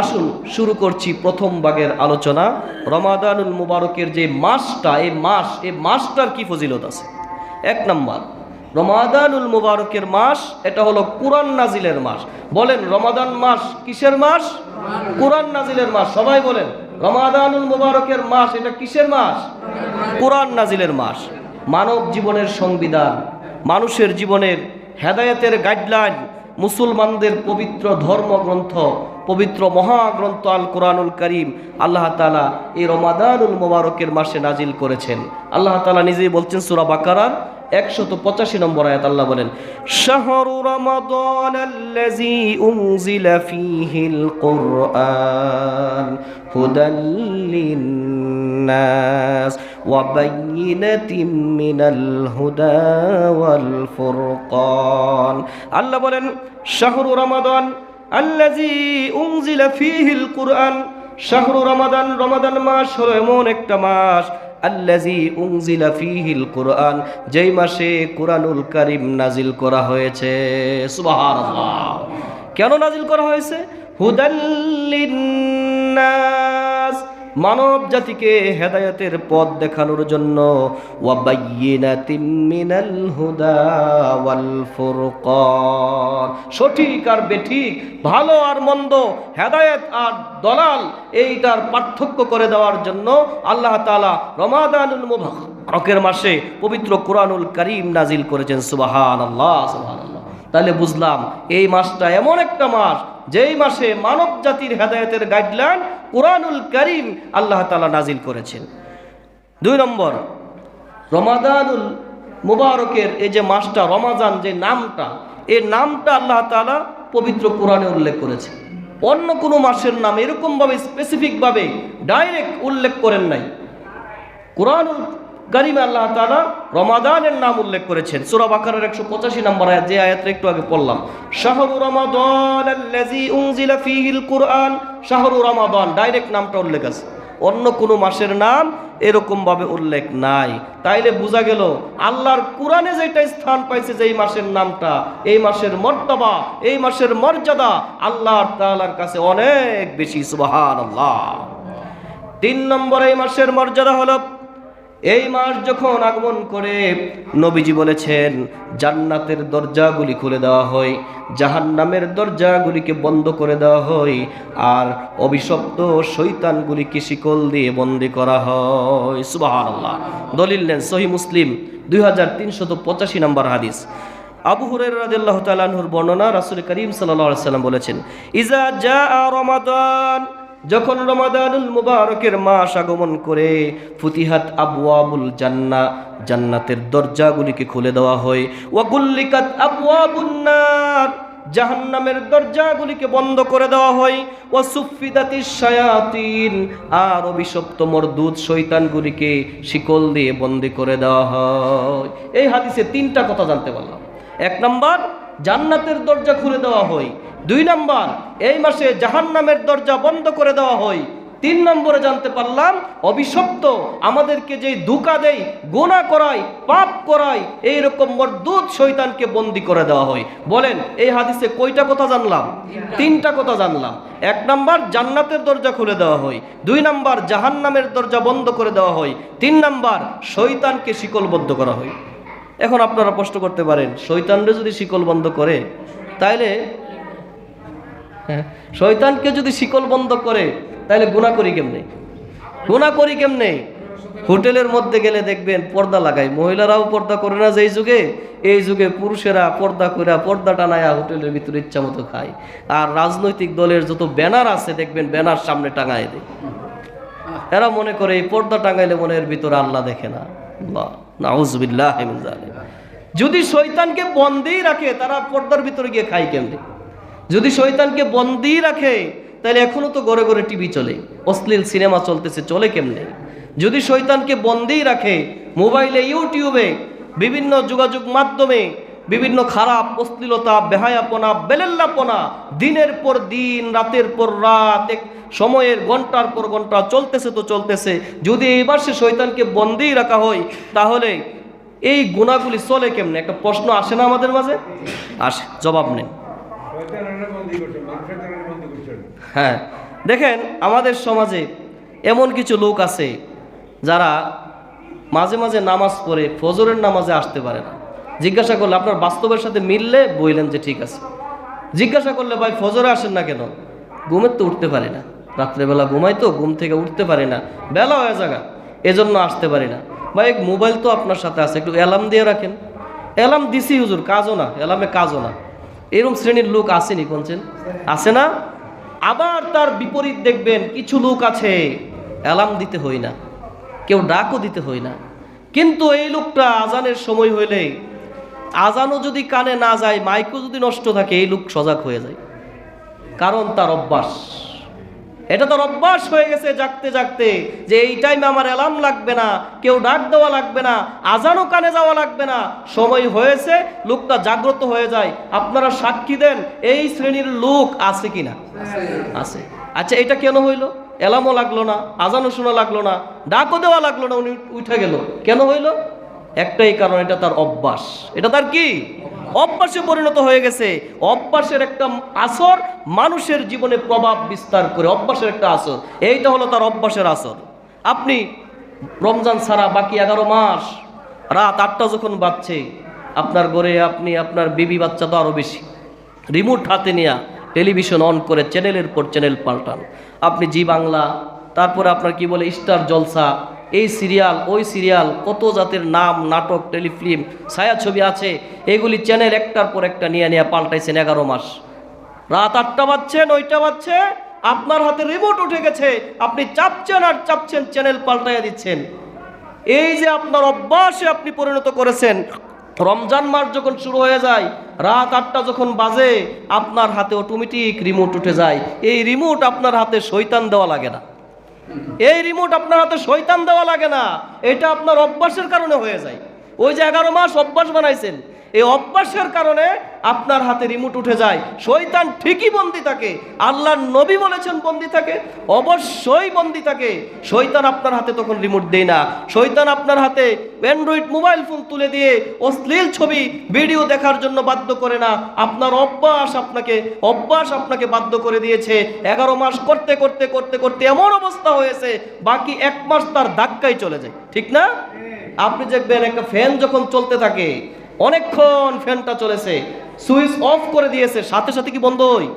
আসুন, শুরু করছি প্রথম ভাগের আলোচনা। রমাদানুল মুবারকের যে মাসটা এই মাস এই মাসটার কি ফজিলত আছে? এক নম্বর, রমাদানুল মুবারকের মাস, এটা হলো কোরআন নাজিলের মাস। বলেন, রমাদান মাস কিসের মাস? কোরআন নাজিলের মাস, সবাই বলেন, রমাদানুল মুবারকের মাস, এটা কিসের মাস? কোরআন নাজিলের মাস। মানব জীবনের সংবিধান, মানুষের জীবনের হেদায়েতের গাইডলাইন মুসলমানদের পবিত্র ধর্মগ্রন্থ পবিত্র মহাগ্রন্থ আল কোরআনুল করিম আল্লাহ তালা এই রমাদানুল মোবারকের মাসে নাজিল করেছেন। আল্লাহ তালা নিজেই বলছেন সুরা বাকারার একশত পঁচাশি নম্বর আয়াত আল্লাহ বলেন, শাহরু রমাদান আল্লাযী উনজিলা ফীহিল কুরআন হুদাল লিন্নাস ওয়া বাইয়িনাতিন মিনাল হুদা ওয়াল ফুরকান। আল্লাহ বলেন, শাহরু রমাদান আল্লাযী উংজিলা ফিহিল কুরআন, শাহরু রমাদান রমাদান মাস হলো এমন একটা মাস। আল্লাজি উংজিলা ফিহিল কুরআন, যেই মাসে কুরআনুল কারিম নাজিল করা হয়েছে। সুবহানাল্লাহ। কেন নাজিল করা হয়েছে? হুদাল্লিন্নাস মানব জাতিকে হেদায়েতের পথ দেখানোর জন্য সঠিক আর বেঠিক, ভালো আর মন্দ, হেদায়েত আর দলাল, এইটার পার্থক্য করে দেওয়ার জন্য আল্লাহ তাআলা রমাদানুল মুবারকের মাসে পবিত্র কোরআনুল করিম নাজিল করেছেন। সুবহানাল্লাহ সুবহানাল্লাহ। তাহলে বুঝলাম, এই মাসটা এমন একটা মাস যেই মাসে মানব জাতির হেদায়েতের গাইডলাইন কোরআনুল করিম আল্লাহ তালা নাজিল করেছেন। দুই নম্বর, রমাদানুল মুবারকের এই যে মাসটা, রমাজান যে নামটা, এই নামটা আল্লাহ তালা পবিত্র কোরআনে উল্লেখ করেছে অন্য কোনো মাসের নাম এরকমভাবে স্পেসিফিকভাবে ডাইরেক্ট উল্লেখ করেন নাই। কোরআনুল করিমে আল্লাহ তাআলা রমাদানের নাম উল্লেখ করেছেন। সূরা বাকারার 185 নম্বর আয়াত, যে আয়াতটা একটু আগে পড়লাম। শাহরু রমাদান কুরআন। শাহরু রমাদান, ডাইরেক্ট নামটা উল্লেখ আছে। অন্য কোনো মাসের নাম এরকম ভাবে উল্লেখ নাই। তাইলে বোঝা গেল, আল্লাহর কোরআনে যেটা স্থান পাইছে যে এই মাসের নামটা, এই মাসের মর্তবা, এই মাসের মর্যাদা আল্লাহর তাআলার কাছে অনেক বেশি, সুবহানাল্লাহ। তিন নম্বর, এই মাসের মর্যাদা হলো এই মাস যখন আগমন করে, নবীজি বলেছেন, জান্নাতের দরজাগুলি খুলে দেওয়া হয়, জাহান্নামের দরজাগুলিকে বন্ধ করে দেওয়া হয়, আর অভিশপ্ত শৈতানগুলিকে শিকল দিয়ে বন্দি করা হয়। সুবহানাল্লাহ। দলিল নেন সহি মুসলিম, দুই হাজার তিনশত পঁচাশি নম্বর হাদিস। আবু হুরাইরা রাদিয়াল্লাহু তাআলা আনহুর বর্ণনা রাসূল করিম সাল্লাম বলেছেন ইজা জাআ রমাদান যখন রমাদানুল মুবারকের মাস আগমন করে, ফুতিহাত আবওয়াবুল জান্না, জান্নাতের দরজাগুলিকে খুলে দেওয়া হয়। ওয়াগুল্লিকাত আবওয়াবুন নার, জাহান্নামের দরজাগুলিকে বন্ধ করে দেওয়া হয়। ও সুফিদাতিস শায়াতিন, আর অভিশপ্ত মরদুদ শৈতানগুলিকে শিকল দিয়ে বন্দি করে দেওয়া হয়। এই হাদিসে তিনটা কথা জানতে পারলাম। এক নাম্বার জান্নাতের দরজা খুলে দেওয়া হয়। দুই নাম্বার, এই মাসে জাহান্নামের দরজা বন্ধ করে দেওয়া হয়। তিন নম্বরে জানতে পারলাম, অভিশপ্ত, আমাদেরকে যে ধোকা দেয়, গোনা করায়, পাপ করায়, এইরকম মরদুদ শৈতানকে বন্দি করে দেওয়া হয়। বলেন, এই হাদিসে কয়টা কথা জানলাম? তিনটা কথা জানলাম। এক নাম্বার, জান্নাতের দরজা খুলে দেওয়া হয়। দুই নাম্বার, জাহান্নামের দরজা বন্ধ করে দেওয়া হয়। তিন নাম্বার শৈতানকে শিকলবদ্ধ করা হয়। এখন আপনারা প্রশ্ন করতে পারেন শৈতানরে যদি শিকল বন্ধ করে তাইলে হ্যাঁ, শয়তানকে যদি শিকল বন্ধ করে তাহলে গুণা করি কেমনে? গুণা করি কেমনে? হোটেলের মধ্যে গেলে দেখবেন পর্দা লাগায়। মহিলারাও পর্দা করে না যেই যুগে? এই যুগে পুরুষেরা পর্দা করে পর্দা টানায়া হোটেলের ভিতরে ইচ্ছা মতো খায়। আর রাজনৈতিক দলের যত ব্যানার আছে দেখবেন ব্যানার সামনে টাঙায় দেয়। এরা মনে করে এই পর্দা টাঙাইলে মনের ভিতরে আল্লাহ দেখে না। যদি শৈতানকে বন্দি রাখে, তারা পর্দার ভিতরে গিয়ে খায় কেমনে? যদি শৈতানকে বন্দি রাখে, তাহলে এখনও তো ঘরে ঘরে টিভি চলে, অশ্লীল সিনেমা চলতেছে, চলে কেমনে? যদি শৈতানকে বন্দি রাখে, মোবাইলে, ইউটিউবে, বিভিন্ন যোগাযোগ মাধ্যমে বিভিন্ন খারাপ, অশ্লীলতা, বেহায়াপনা, বেলেল্লাপনা, দিনের পর দিন, রাতের পর রাত সময়ের ঘণ্টার পর ঘণ্টা চলতেছে তো চলতেছে। যদি এইবার সে শৈতানকে বন্দি রাখা হয়, তাহলে এই গুণাগুলি চলে কেমনে? একটা প্রশ্ন আসে না আমাদের মাঝে? আসে, জবাব করছেন হ্যাঁ দেখেন আমাদের সমাজে এমন কিছু লোক আছে যারা মাঝে মাঝে নামাজ পড়ে, ফজরের নামাজে আসতে পারে না। জিজ্ঞাসা করলে, আপনার বাস্তবের সাথে মিললে বললেন যে ঠিক আছে। জিজ্ঞাসা করলে, ভাই, ফজরে আসেন না কেন? ঘুমের তো উঠতে পারে না। রাত্রেবেলা ঘুমাই তো, ঘুম থেকে উঠতে পারে না। বেলা হয়ে জায়গা এজন্য আসতে পারি না। ভাই মোবাইল তো আপনার সাথে আছে, একটু অ্যালার্ম দিয়ে রাখেন। অ্যালার্ম দিছি হুজুর, কাজও না, অ্যালার্মে কাজও না। এরকম শ্রেণির লোক আসেনি কোনছেন? আছে না? আবার তার বিপরীত দেখবেন, কিছু লোক আছে, অ্যালার্ম দিতে হই না। কেউ ডাকও দিতে হই না। কিন্তু এই লোকটা আজানের সময় হইলে আজানও যদি কানে না যায়, মাইকও যদি নষ্ট থাকে, এই লোক সজাগ হয়ে যায়। কারণ তার অভ্যাস। এটা তার অভ্যাস হয়ে গেছে জাগতে জাগতে, যে এই টাইমে আমার অ্যালার্ম লাগবে না, কেউ ডাক দেওয়া লাগবে না, আজানও কানে যাওয়া লাগবে না। সময় হয়েছে, লোকটা জাগ্রত হয়ে যায়। আপনারা সাক্ষী দেন, এই শ্রেণির লোক আছে কি না আছে। আচ্ছা এটা কেন হইল? অ্যালার্মও লাগল না, আজানও শোনা লাগল না, ডাকও দেওয়া লাগল না, উনি উঠে গেল। কেন হইল? একটাই কারণ, এটা তার অভ্যাস। এটা তার কি? অভ্যাসে পরিণত হয়ে গেছে। অভ্যাসের একটা আসর মানুষের জীবনে প্রভাব বিস্তার করে, অভ্যাসের একটা আসর। এইটা হলো তার অভ্যাসের আসর। আপনি রমজান ছাড়া বাকি এগারো মাস, রাত আটটা যখন বাজছে, আপনার ঘরে আপনি, আপনার বিবি বাচ্চা তো আরও বেশি। রিমোট হাতে নেয়া টেলিভিশন অন করে চ্যানেলের পর চ্যানেল পাল্টান। আপনি জি বাংলা, তারপরে আপনার কি বলে, স্টার জলসা এই সিরিয়াল, ওই সিরিয়াল, কত জাতের নাম, নাটক, টেলিফিল্ম, ছায়াছবি আছে, এগুলি চ্যানেল একটার পর একটা নিয়ে নিয়ে পাল্টাইছেন এগারো মাস। রাত আটটা বাজছে, নয়টা বাজছে, আপনার হাতে রিমোট উঠে গেছে, আপনি চাপছেন আর চাপছেন, চ্যানেল পাল্টাইয়া দিচ্ছেন। এই যে আপনার অভ্যাসে আপনি পরিণত করেছেন, রমজান মাস যখন শুরু হয়ে যায়, রাত আটটা যখন বাজে, আপনার হাতে অটোমেটিক রিমোট উঠে যায়। এই রিমোট আপনার হাতে শৈতান দেওয়া লাগে না। এই রিমোট আপনার হাতে শৈতান দেওয়া লাগে না। এটা আপনার অভ্যাসের কারণে হয়ে যায়। ওই যে এগারো মাস অভ্যাস বানাইছেন এই অভ্যাসের কারণে আপনার হাতে রিমোট উঠে যায়। শৈতান ঠিকই বন্দি থাকে। আল্লাহর নবী বলেছেন বন্দি থাকে। অবশ্যই বন্দি থাকে। শৈতান আপনার হাতে তখন রিমোট দেয় না। শৈতান আপনার হাতে অ্যান্ড্রয়েড মোবাইল ফোন তুলে দিয়ে অশ্লীল ছবি, ভিডিও দেখার জন্য বাধ্য করে না। আপনার অভ্যাস আপনাকে অভ্যাস আপনাকে বাধ্য করে দিয়েছে। এগারো মাস করতে করতে করতে করতে এমন অবস্থা হয়েছে, বাকি এক মাস তার ধাক্কায় চলে যায়। ঠিক না? আপনি দেখবেন একটা ফ্যান যখন চলতে থাকে অনেকক্ষণ ফ্যানটা চলেছে, সুইচ অফ করে দিয়েছে, সাথে সাথে কি বন্ধ হই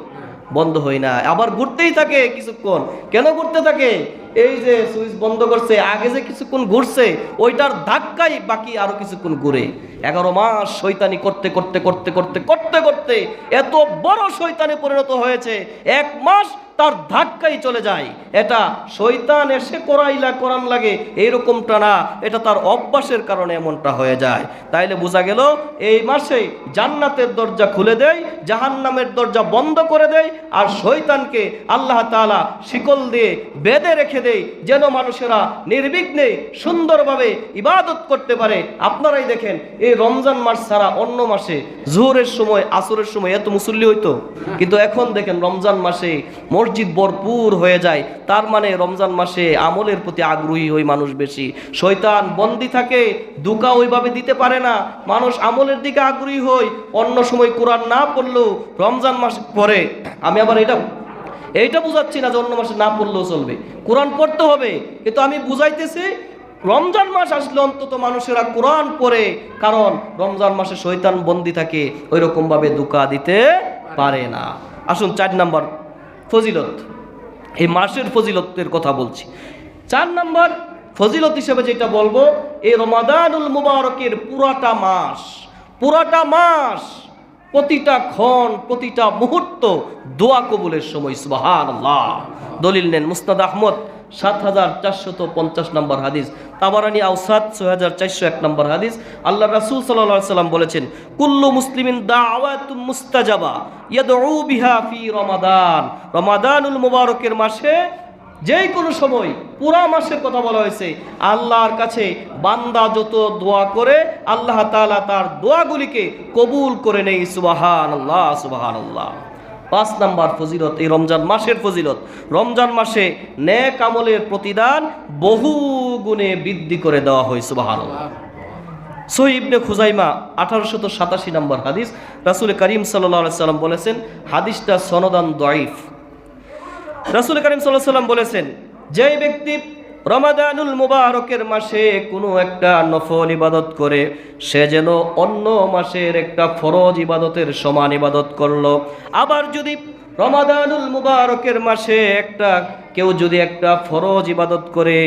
বন্ধ হয় না আবার ঘুরতেই থাকে কিছুক্ষণ। কেন ঘুরতে থাকে? এই যে সুইচ বন্ধ করছে, আগে যে কিছুক্ষণ ঘুরছে, ওইটার ধাক্কাই বাকি আরও কিছুক্ষণ ঘুরে। এগারো মাস শৈতানি করতে করতে করতে করতে করতে করতে এত বড় শৈতানে পরিণত হয়েছে, এক মাস তার ধাক্কাই চলে যায়। এটা শৈতান এসে করাইলা করান লাগে, এইরকমটা না, এটা তার অভ্যাসের কারণে এমনটা হয়ে যায়। তাইলে বোঝা গেল, এই মাসে জান্নাতের দরজা খুলে দেয় জাহান্নামের দরজা বন্ধ করে দেয় আর শৈতানকে আল্লাহ তাআলা শিকল দিয়ে বেঁধে রেখে দেয় যেন মানুষেরা নির্বিঘ্নে সুন্দরভাবে ইবাদত করতে পারে। আপনারাই দেখেন, এই রমজান মাস ছাড়া অন্য মাসে, জোহরের সময়, আসরের সময় এত মুসল্লি হইতো। কিন্তু এখন দেখেন, রমজান মাসে মসজিদ ভরপুর হয়ে যায়। তার মানে রমজান মাসে আমলের প্রতি আগ্রহী হই মানুষ বেশি। শয়তান বন্দি থাকে, দুকা ওইভাবে দিতে পারে না। মানুষ আমলের দিকে আগ্রহী হই অন্য সময় কোরআন না পড়লেও রমজান মাস পরে। আমি আবার এটা এইটা বুঝাচ্ছি না যে অন্য মাসে না পড়লেও চলবে। কোরআন পড়তে হবে, কিন্তু আমি বুঝাইতেছি, রমজান মাস আসলে অন্তত মানুষেরা কোরআন পড়ে, কারণ রমজান মাসে শৈতান বন্দি থাকে ওই রকমভাবে দুকা দিতে পারে না। আসুন, চার নাম্বার ফজিলত। এই মাসের ফজিলতের কথা বলছি। চার নাম্বার ফজিলত হিসেবে যেটা বলব, এই রমাদানুল মুবারকের পুরাটা মাস পুরাটা মাস প্রতিটা ক্ষণ, প্রতিটা মুহূর্ত দোয়া কবুলের সময় সুবাহান দলিল নেন মুস্তাদ আহমদ সাত হাজার চারশত পঞ্চাশ নম্বর হাদিস। তাবারানি আউসাদ ছয় হাজার চারশো এক নম্বর হাদিস। আল্লাহ রাসূল সাল্লাল্লাহু সাল্লাম বলেছেন, কুল্লু মুসলিমিন দাওয়াতুম মুস্তাজাবা ইয়াদউ বিহা ফি রমাদান। রমাদানুল মুবারকের মাসে যে কোনো সময়, পুরা মাসের কথা বলা হয়েছে, আল্লাহর কাছে বান্দা যত দোয়া করে, আল্লাহ তালা তার দোয়াগুলিকে কবুল করে নেই সুবাহান আল্লাহ সুবাহান আল্লাহ পাঁচ নাম্বার ফজিলত, এই রমজান মাসের ফজিলত। রমজান মাসে ন্যাক আমলের প্রতিদান বহু গুণে বৃদ্ধি করে দেওয়া হয় সুবাহান সহি ইবনে খুজাইমা, আঠারোশত সাতাশি নম্বর হাদিস, রাসুল করিম সাল্লাহ সাল্লাম বলেছেন, হাদিসটা সনদান দয়ফ রাসুল করিম সাল্লাহ সাল্লাম বলেছেন যে ব্যক্তি রমাদানুল মুবারকের মাসে কোনো একটা নফল ইবাদত করে, সে যেন অন্য মাসের একটা ফরজ ইবাদতের সমান ইবাদত করল। আবার যদি রমাদানুল মুবারকের মাসে একটা, কেউ যদি একটা ফরজ ইবাদত করে,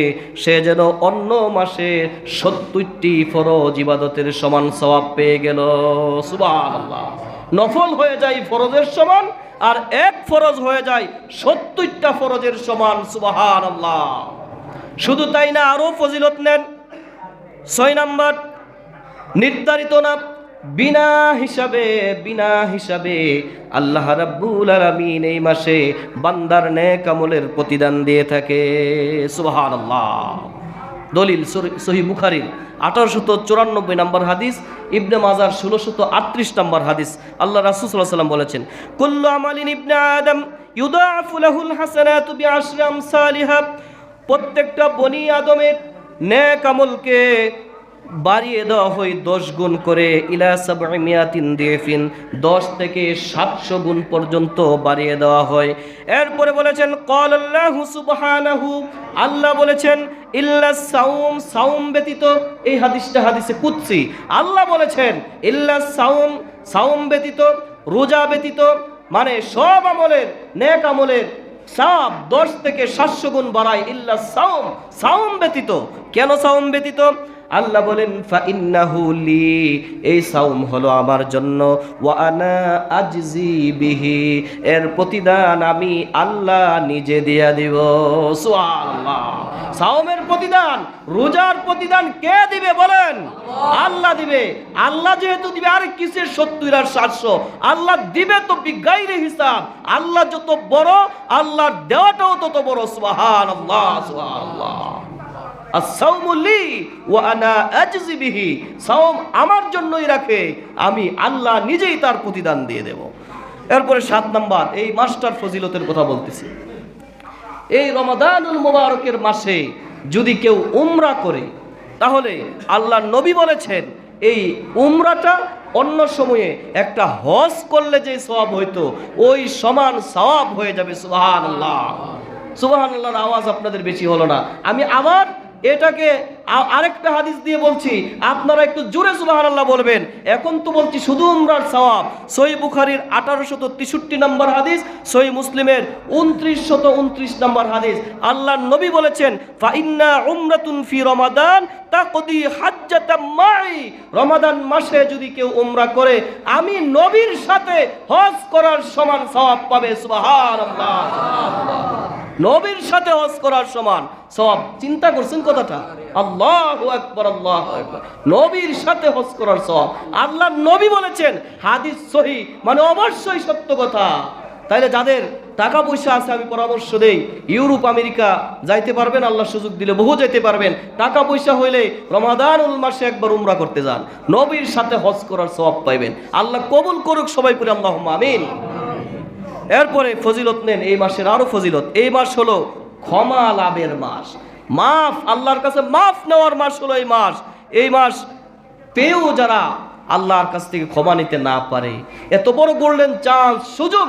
সে যেন অন্য মাসে সত্তরটি ফরজ ইবাদতের সমান সওয়াব পেয়ে গেল। সুবহানাল্লাহ। নফল হয়ে যায় ফরজের সমান, আর এক ফরজ হয়ে যায় সত্তরটা ফরজের সমান, সুবহানাল্লাহ। শুধু তাই না আরও ফজিলত নেন। ছয় নাম্বার, নির্ধারিত না, বিনা হিসাবে বিনা হিসাবে আল্লাহ রাব্বুল আলামিন এই মাসে বান্দার নেক আমলের প্রতিদান দিয়ে থাকে, সুবহানাল্লাহ। দলিল সহি মুখারির আঠারোশত চুরানব্বই নম্বর হাদিস, ইবনে মাজার ষোলোশত আটত্রিশ নম্বর হাদিস। আল্লাহ রাসূল সাল্লাম বলেছেন, কুল্লু আমালিন ইবনে আদম ইউদাফুলাহুল হাসানাত হাসানাতু আশরাম সালিহা প্রত্যেকটা বনি আদমের ন্যাক আমলকে বাড়িয়ে দেওয়া হয় দশ গুণ করে ইলা দিয়ে ফিন দশ থেকে সাতশো গুণ পর্যন্ত বাড়িয়ে দেওয়া হয়। এরপরে বলেছেন কল আল্লাহ সুবহানাহু। আল্লাহ বলেছেন, ইল্লা সাউম সাউম ব্যতীত, এই হাদিসটা হাদিসে কুৎসি আল্লাহ বলেছেন, ইল্লা সাউম সাউম ব্যতীত, রোজা ব্যতীত মানে সব আমলের, নেক আমলের সাব দশ থেকে সাতশো গুণ বাড়ায় ইল্লা সাউম। সাউম ব্যতীত, কেন সাউম ব্যতীত? আল্লাহ বলেন ফা ইন্নাহু লি এই সাউম হলো আমার জন্য। ওয়া আনা আজজি বিহি এর প্রতিদান আমি আল্লাহ নিজে দিয়া দিব। সুবহানাল্লাহ। সাওমের প্রতিদান, রোজার প্রতিদান কে দিবে বলেন? আল্লাহ দিবে। আল্লাহ যেহেতু দিবে, আর কিসের সত্তর আর সাতশো? আল্লাহ দিবে তো বিজ্ঞাইরে হিসাব। আল্লাহ যত বড়, আল্লাহর দেওয়াটাও তত বড়। সুবাহান আল্লাহ সুবহানাল্লাহ। আমার জন্যই রাখে, আমি আল্লাহ নিজেই তার প্রতিদান দিয়ে দেব। এরপরে সাত নাম্বার, এই মাস্টার ফজিলতের কথা বলতেছি। এই রমাদানুল মোবারকের মাসে যদি কেউ উমরা করে, তাহলে আল্লাহ নবী বলেছেন, এই উমরাটা অন্য সময়ে একটা হজ করলে যে সওয়াব হইতো, ওই সমান সওয়াব হয়ে যাবে সুবহান আল্লাহ আল্লাহর আওয়াজ আপনাদের বেশি হলো না। আমি আবার এটাকে আরেকটা হাদিস দিয়ে বলছি, আপনারা একটু জোরে সুবাহান আল্লাহ বলবেন। এখন তো বলছি শুধু উমরার সওয়াব। সই বুখারির আঠারোশত তেষট্টি নম্বর হাদিস সই মুসলিমের উনত্রিশ শত উনত্রিশ নম্বর হাদিস। আল্লাহ নবী বলেছেন, ফাইন্না উমরাতুন ফি রমাদান তাকদি হাজ্জাতাম মাই। রমাদান মাসে যদি কেউ উমরা করে, আমি নবীর সাথে হজ করার সমান সওয়াব পাবে, সুবহানাল্লাহ। নবীর সাথে হজ করার সমান সব চিন্তা করছেন কথাটা? আল্লাহ আকবর, আল্লাহ নবীর সাথে হজ করার সব আল্লাহ নবী বলেছেন, হাদিস সহি মানে অবশ্যই সত্য কথা। তাইলে যাদের টাকা পয়সা আছে, আমি পরামর্শ দেই। ইউরোপ, আমেরিকা যাইতে পারবেন, আল্লাহ সুযোগ দিলে বহু যেতে পারবেন। টাকা পয়সা হইলে রমাদানুল মাসে একবার উমরা করতে যান। নবীর সাথে হজ করার সব পাইবেন। আল্লাহ কবুল করুক সবাই পরে আল্লাহ আমিন। এরপরে ফজিলত নেন এই মাসের আরও ফজিলত। এই মাস হলো ক্ষমা লাভের মাস। মাফ, আল্লাহর কাছে মাফ নেওয়ার মাস হলো এই মাস। এই মাস পেয়েও যারা আল্লাহর কাছ থেকে ক্ষমা নিতে না পারে, এত বড় গোল্ডেন চান্স সুযোগ,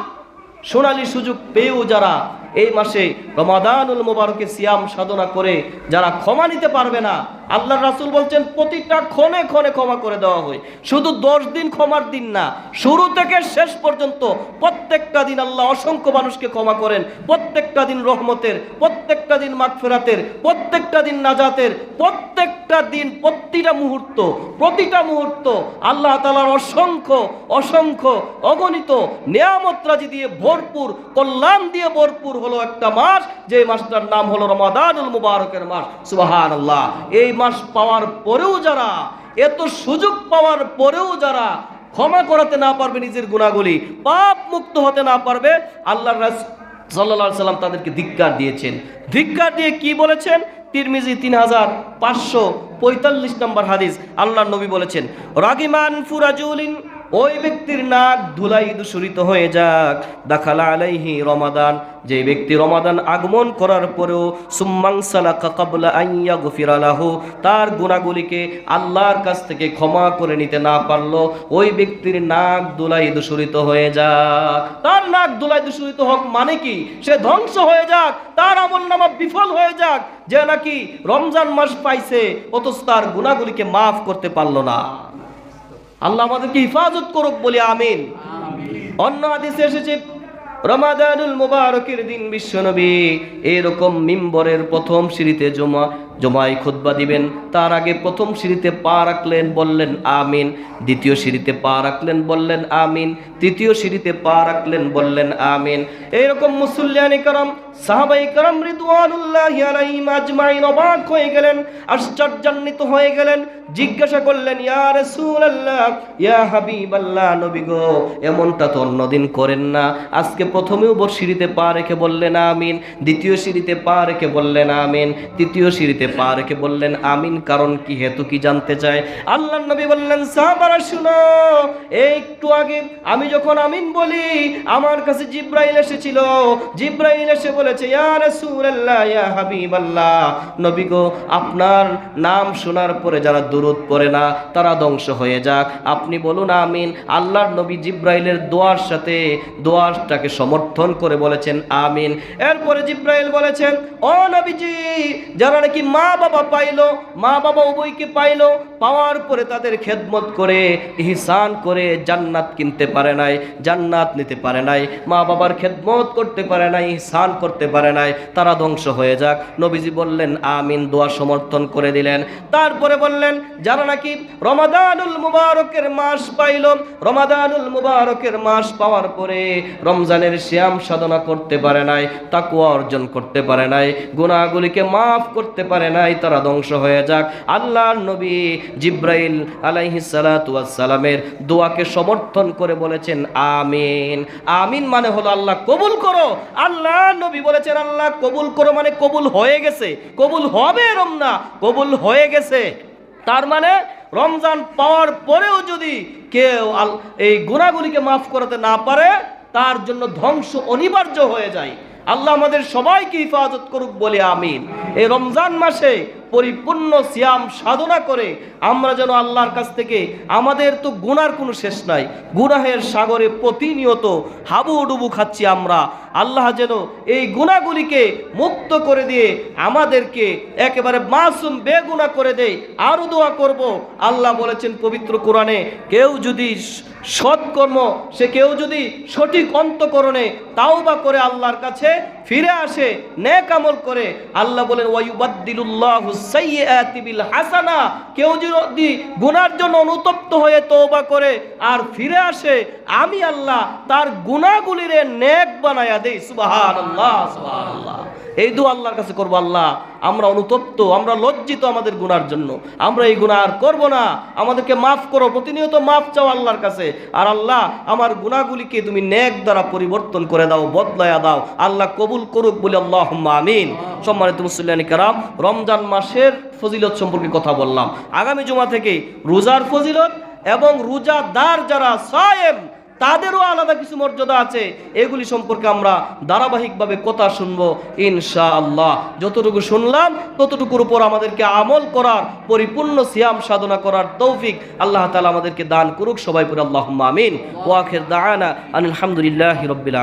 সোনালি সুযোগ পেয়েও যারা এই মাসে রমাদানুল মোবারকে সিয়াম সাধনা করে যারা ক্ষমা নিতে পারবে না আল্লাহ রাসুল বলছেন, প্রতিটা ক্ষণে ক্ষণে ক্ষমা করে দেওয়া হয়। শুধু দশ দিন ক্ষমার দিন না, শুরু থেকে শেষ পর্যন্ত প্রত্যেকটা দিন আল্লাহ অসংখ্য মানুষকে ক্ষমা করেন। প্রত্যেকটা দিন রহমতের, প্রত্যেকটা দিন মাগফেরাতের, প্রত্যেকটা দিন নাজাতের প্রত্যেকটা দিন, প্রতিটা মুহূর্ত প্রতিটা মুহূর্ত আল্লাহ তালার অসংখ্য অসংখ্য অগণিত নিয়ামতরাজি দিয়ে ভরপুর, কল্যাণ দিয়ে ভরপুর হলো একটা মাস। যে মাসটার নাম হলো রমাদানুল মুবারকের মাস। সুবাহান আল্লাহ এই মাস পাওয়ার পরেও যারা, এত সুযোগ পাওয়ার পরেও যারা ক্ষমা করাতে না পারবে নিজের গুণাগুলি, পাপ মুক্ত হতে না পারবে, আল্লাহ সাল্লা সাল্লাম তাদেরকে ধিক্কার দিয়েছেন। ধিক্কার দিয়ে কি বলেছেন? তিরমিজি তিন হাজার পাঁচশো পঁয়তাল্লিশ নম্বর হাদিস আল্লাহ নবী বলেছেন রাগিমান ফুরাজুলিন ওই ব্যক্তির নাক ধুলাই দূষরিত হয়ে যাক। দাখালা আলাইহি রমাদান। যে ব্যক্তি রমাদান আগমন করার পরেও সুম্মাং সালাকা কাবলা আইয়া গফিরালাহু তার গুণাগুলিকে আল্লাহর কাছ থেকে ক্ষমা করে নিতে না পারল, ওই ব্যক্তির নাক দুলাই দূষরিত হয়ে যাক। তার নাক দুলাই দূষরিত হোক মানে কি? সে ধ্বংস হয়ে যাক, তার আমল নামা বিফল হয়ে যাক, যে নাকি রমজান মাস পাইছে, অথচ তার গুণাগুলিকে মাফ করতে পারল না। আল্লাহ আমাদেরকে হিফাজত করুক বলে আমিন। অন্য হাদিসে এসেছে রমাদানুল মুবারকের দিন বিশ্বনবী এরকম মিম্বরের প্রথম সিঁড়িতে জমা জমায় খুতবা দিবেন। তার আগে প্রথম সিঁড়িতে পা রাখলেন, বললেন, আমিন। দ্বিতীয় সিঁড়িতে পা রাখলেন, বললেন, আমিন। তৃতীয় সিঁড়িতে পা রাখলেন, বললেন, আমিন। এইরকম মুসল্লিয়ানি করম, সাহাবাই করম আজমাইন অবাক হয়ে গেলেন, আশ্চর্যান্বিত হয়ে গেলেন, জিজ্ঞাসা করলেন, ইয়া এমনটা তো অন্যদিন করেন না। আজকে প্রথমেও সিঁড়িতে পা রেখে বললেন, আমিন। দ্বিতীয় সিঁড়িতে পা রেখে বললেন, আমিন। তৃতীয় সিঁড়িতে পা রেখে বললেন, আমিন, কারণ কি হেতু কি জানতে চায়? আল্লাহ নবী বললেন, সাহাবারা, শুনো, একটু আগে আমি যখন আমিন বলি, আমার কাছে জিব্রাইল এসেছিল। জিব্রাইল এসে বলেছে, ইয়া রাসূলুল্লাহ, ইয়া হাবিবাল্লাহ। নবী গো, আপনার নাম শোনার পরে যারা দুরুদ পড়ে না, তারা ধ্বংস হয়ে যাক। আপনি বলুন, আমিন। আল্লাহর নবী জিব্রাইলের দোয়ার সাথে দোয়ারটাকে সমর্থন করে বলেছেন, আমিন। এরপরে জিব্রাইল বলেছেন, ও নবীজি, যারা নাকি মা বাবা পাইলো মা বাবা উভয়কে পাইলো, পাওয়ার পরে তাদের খেদমত করে, ইহসান করে জান্নাত কিনতে পারে নাই, জান্নাত নিতে পারে নাই মা বাবার খেদমত করতে পারে নাই, ইহসান করতে পারে নাই, তারা ধ্বংস হয়ে যাক। নবীজি বললেন, আমিন দোয়া সমর্থন করে দিলেন। তারপরে বললেন, যারা নাকি রমাদানুল মুবারকের মাস পাইল, রমাদানুল মুবারকের মাস পাওয়ার পরে রমজানের শ্যাম সাধনা করতে পারে নাই তাকুয়া অর্জন করতে পারে নাই গুণাগুলিকে মাফ করতে পারে নাই, তারা ধ্বংস হয়ে যাক। আল্লাহর নবী জিব্রাইল আলাইহিস সালাতু দোয়াকে সমর্থন করে বলেছেন, আমিন। আমিন মানে হলো আল্লাহ কবুল করো। আল্লাহ নবী বলেছেন, আল্লাহ কবুল করো মানে কবুল হয়ে গেছে। কবুল হবে এরম না কবুল হয়ে গেছে। তার মানে রমজান পাওয়ার পরেও যদি কেউ এই গুণাগুলিকে মাফ করাতে না পারে, তার জন্য ধ্বংস অনিবার্য হয়ে যায়। আল্লাহ আমাদের সবাইকে হিফাজত করুক বলে আমিন। এই রমজান মাসে পরিপূর্ণ সিয়াম সাধনা করে আমরা যেন আল্লাহর কাছ থেকে, আমাদের তো গুনার কোনো শেষ নাই। গুনাহের সাগরে প্রতিনিয়ত হাবুডুবু খাচ্ছি আমরা। আল্লাহ যেন এই গুণাগুলিকে মুক্ত করে দিয়ে আমাদেরকে একেবারে মাসুম বেগুনা করে দেয়। আরও দোয়া করব। আল্লাহ বলেছেন পবিত্র কোরআনে, কেউ যদি সৎকর্ম, সে কেউ যদি সঠিক অন্তকরণে তাও বা করে আল্লাহর কাছে ফিরে আসে, নেক আমল করে, আল্লাহ বলেন ওয়াইবাদ্দিলুল্লাহু হাসানা কেউ যদি গুনার জন্য অনুতপ্ত হয়ে করে আর ফিরে আসে, আমি আল্লাহ তার নেক দেই, সুবহানাল্লাহ সুবহানাল্লাহ। এই দু আল্লাহর কাছে করব আল্লাহ, আমরা অনুতপ্ত, আমরা লজ্জিত আমাদের গুনার জন্য। আমরা এই গুনাহ আর করব না, আমাদেরকে মাফ করো, প্রতিনিয়ত মাফ চাও আল্লাহর কাছে। আর আল্লাহ, আমার গুনাহগুলিকে তুমি নেক দ্বারা পরিবর্তন করে দাও, বদলায়া দাও। আল্লাহ কবুল করুক বলে আল্লাহ আমিন। সম্মানিত মুসল্লানি কারাম রমজান মাসের ফজিলত সম্পর্কে কথা বললাম। আগামী জুমা থেকে রোজার ফজিলত এবং রোজাদার যারা সায়েম, তাদেরও আলাদা কিছু মর্যাদা আছে। এগুলি সম্পর্কে আমরা ধারাবাহিকভাবে কথা শুনব ইনশা আল্লাহ যতটুকু শুনলাম, ততটুকুর উপর আমাদেরকে আমল করার, পরিপূর্ণ সিয়াম সাধনা করার তৌফিক আল্লাহ তালা আমাদেরকে দান করুক। সবাই পুর আল্লাহ আমিন। ওয়াখের দানা আলহামদুলিল্লাহ রবিল